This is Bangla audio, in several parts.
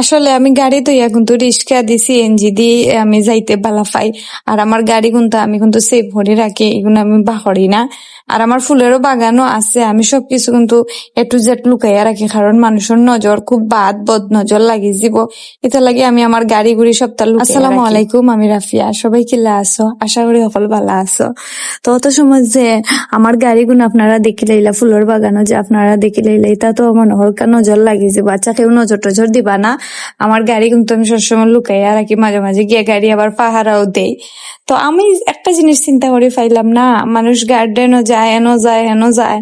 আসলে আমি গাড়ি তৈয়া কিন্তু রিক্সা দি সিএনজি দি আমি যাইতে বালা পাই। আর আমার গাড়ি কিন্তু আমি কিন্তু সেভ করে রাখি এগুলো আমি বাহরি না। আর আমার ফুলেরও বাগানও আছে, আমি সবকিছু কিন্তু এ টু জেড লুকাইয়া রাখি, কারণ মানুষের নজর খুব বাদ, বদ নজর লাগি যাব এটা লাগে আমি আমার গাড়ি গুড়ি সপ্তাহ আসসালামু আলাইকুম, আমি রাফিয়া। সবাই কিলা আছো? আশা করি সকল ভালো আছো। তো অত সময় যে আমার গাড়ি গুণ আপনারা দেখি লাইলা, ফুলের বাগানও যে আপনারা দেখি লাইলা, এটা তো হয় নজর লাগি যাব আচ্ছা কেউ নজর টজর দিবা না। আমার গাড়ি কিন্তু আমি সবসময় লুকাইয়া রাখি মাঝে মাঝে গিয়ে গাড়ি আবার পাহারাও দেই। তো আমি একটা জিনিস চিন্তা করে পাইলাম না, মানুষ গার্ডেনও যায় এনো যায় এনো যায়।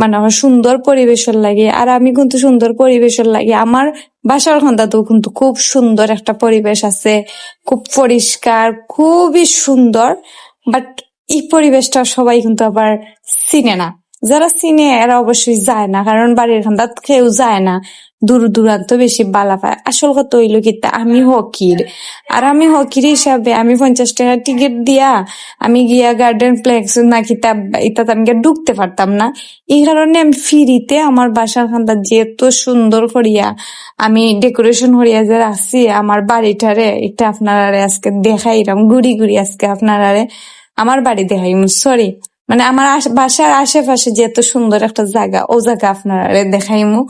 মানে আমার সুন্দর পরিবেশের লাগে, আর আমি কিন্তু সুন্দর পরিবেশের লাগে। আমার বাসার খন্দাতেও কিন্তু খুব সুন্দর একটা পরিবেশ আছে, খুব পরিষ্কার, খুবই সুন্দর। বাট এই পরিবেশটা সবাই কিন্তু আবার চিনে না। যারা চিনে, এরা অবশ্যই যায় না, কারণ বাড়ির খান্দাত কেউ যায় না। দূর দূরান্ত বেশি বালা পায়। আসল কথা হইল কি আমি হকির। আর আমি হকির হিসাবে আমি পঞ্চাশ টাকা টিকিট দিয়া আমি গিয়া গার্ডেন প্লেক্স না কিতাব ইতাতে আমি ঢুকতে পারতাম না। এই কারণে আমি ফ্রিতে আমার বাসার খান্দা যেত সুন্দর করিয়া আমি ডেকোরেশন করিয়া যে রাখছি, আমার বাড়িটারে, এটা আপনারা আজকে দেখাইলাম ঘুরি ঘুরি আজকে আপনারারে। আমার বাড়ি দেখাইম সরি মানে আমার বাসার আশেপাশে যে এত সুন্দর একটা জায়গা, ও জায়গা আপনারা দেখাইমু।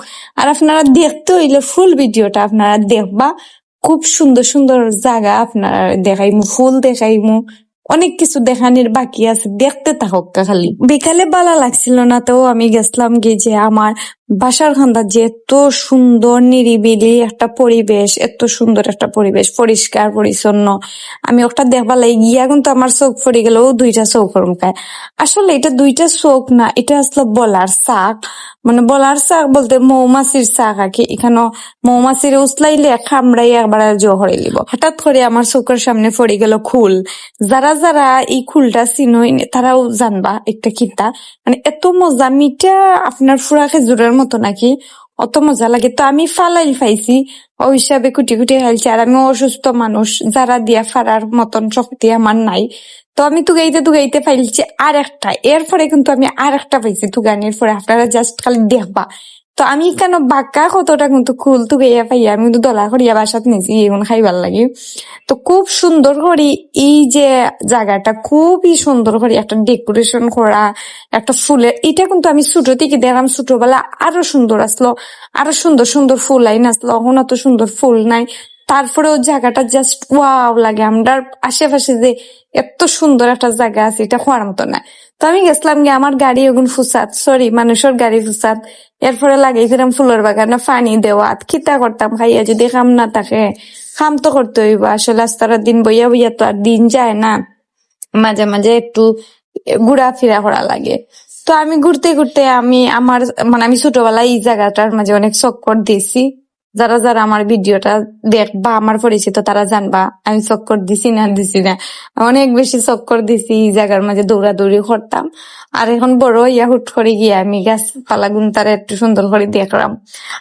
আর আপনারা দেখতে হইলে ফুল ভিডিওটা আপনারা দেখবা। খুব সুন্দর সুন্দর জায়গা আপনারা দেখাইমু, ফুল দেখাইমু। অনেক কিছু দেখানির বাকি আছে, দেখতে থাকক খালি। বিকালে বালা লাগছিল না তো, আমি গেছিলাম গিয়ে যে আমার বাসার খান্দা যে এত সুন্দর নিরিবিলি একটা পরিবেশ, এত সুন্দর একটা পরিবেশ, পরিষ্কার, পরিচ্ছন্ন। আমি ওটা দেখবা লাগে, গিয়া কিন্তু আমার চোখ পড়ে গেল দুইটা চোখের মুখায় আসলে এটা দুইটা চোখ না, এটা আসলে বলার শাক মানে বলার শাক বলতে মৌমাছির শাক আর কি। এখানে মৌমাছির উসলাইলে খামড়াই একবার জহরে লিব। হঠাৎ করে আমার চোখের সামনে পড়ে গেল খুল। যারা যারা এই খুলটা চিনই তারাও জানবা একটা কিতা। মানে এত মজা, মিঠা আপনার ফুরা খেজুরের মতো নাকি? অত মজা লাগে। তো আমি ফালাইল ফাইছি। ওই হিসাবে কুটি কুটি খাইছি আর আমি অসুস্থ মানুষ। যারা দিয়া ফারার মতন শক্তি আমার নাই। তো আমি তুগাইতে তুগাইতে ফাইলছি আর একটা এরপরে কিন্তু আমি আর একটা পাইছি তুগানির পরে। আপনারা জাস্ট খালি দেখবা। তো আমি কেন বাক্কা কতটা কিন্তু খুল গেয়া পাইয়া, আমি কিন্তু দলা করিয়া বাসাত নিয়েছি খাই খাইবার লাগে। তো খুব সুন্দর করি এই যে জায়গাটা, খুবই সুন্দর করি একটা ডেকোরেশন করা, একটা ফুলের, এটা কিন্তু আমি ছোট থেকে দেখলাম, ছোটবেলা আরও সুন্দর আসলো, আরও সুন্দর সুন্দর ফুল আইন আসলো, এখন অত সুন্দর ফুল নাই। তারপরে ওই জায়গাটা জাস্ট ওয়াও লাগে। আমরা আশেপাশে যে এত সুন্দর একটা জায়গা আছে, এটা হওয়ার মতো না। তো আমি গেছিলাম গিয়ে আমার গাড়ি ওগুন ফুসাত সরি মানুষের গাড়ি ফুসাত এরপরে লাগাইছিলাম ফুলের বাগানে, পানি দেওয়া। খিতা করতাম খাইয়া যদি খাম না থাকে খাম তো করতে হইব। আসলে আস্তারা দিন বইয়া বইয়া তো আর দিন যায় না। মাঝে মাঝে একটু ঘোরাফেরা করা লাগে। তো আমি ঘুরতে ঘুরতে আমি আমার মানে আমি ছোটবেলায় এই জায়গাটার মাঝে অনেক চক্কর দিয়েছি। যারা যারা আমার ভিডিওটা দেখবা, আমার পরিচিত, তারা জানবা। আমি চক্কর দিছি না দিছি না। অনেক বেশি চক্কর দিছি এই জায়গার মাঝে দৌড়াদৌড়ি করতাম। আর এখন বড় ইয়া হুট করে গিয়ে আমি গাছপালা গুন তারা একটু সুন্দর করে দেখলাম।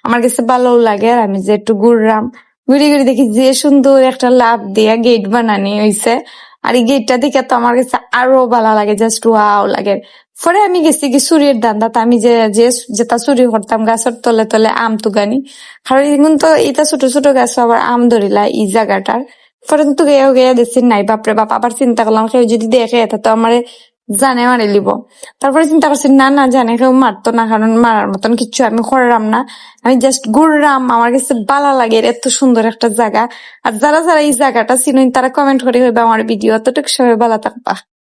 আমার কাছে ভালোও লাগে আর আমি যে একটু ঘুরলাম। ঘুরে ঘুরে দেখি যে সুন্দর একটা লাভ দিয়া গেট বানানি হয়েছে আর এই গেটটা দেখে তো আমার কাছে আরও ভালো লাগে জাস্ট ওয়াও লাগে। পরে আমি গেছি কি চুরির দান্দাত আমি যে যে, যেটা চুরি করতাম গাছের তলে তলে আম তুগানি। কারণ তো এটা ছোট ছোট গাছ, আবার আম ধরিলা এই জায়গাটার। পরে তো গেয়া গেয়া দেখছি, নাই বাপরে বাপ, আবার চিন্তা করলাম, কেউ যদি দেখে, এটা তো আমার জানে মারি লিব। তারপরে চিন্তা করছি, না না, জানে, কেউ মারতো না, কারণ মারার মতন কিচ্ছু আমি করলাম না। আমি জাস্ট ঘুরলাম, আমার কাছে বালা লাগে এত সুন্দর একটা জায়গা। আর যারা যারা এই জায়গাটা চিনুন, তারা কমেন্ট করে হইবে আমার ভিডিও। অতটুকু সবাই বালা থাকবা।